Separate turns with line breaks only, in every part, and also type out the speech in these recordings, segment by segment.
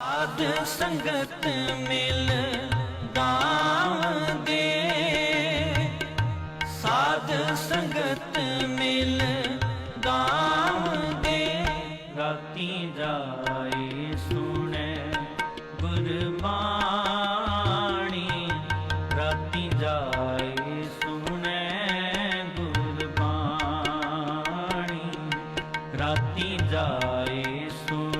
ਸਾਧ ਸੰਗਤ ਮਿਲ ਗਾਵ ਦੇ। ਸਾਧ ਸੰਗਤ ਮਿਲ ਗਾਵ ਦੇ। ਰਾਤੀ ਜਾਏ ਸੁਣੇ ਗੁਰਬਾਣੀ। ਰਾਤੀ ਜਾਏ ਸੁਣੇ ਗੁਰਬਾਣੀ। ਰਾਤੀ ਜਾਏ ਸੁਣੇ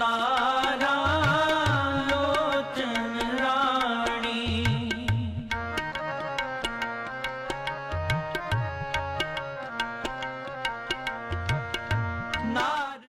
三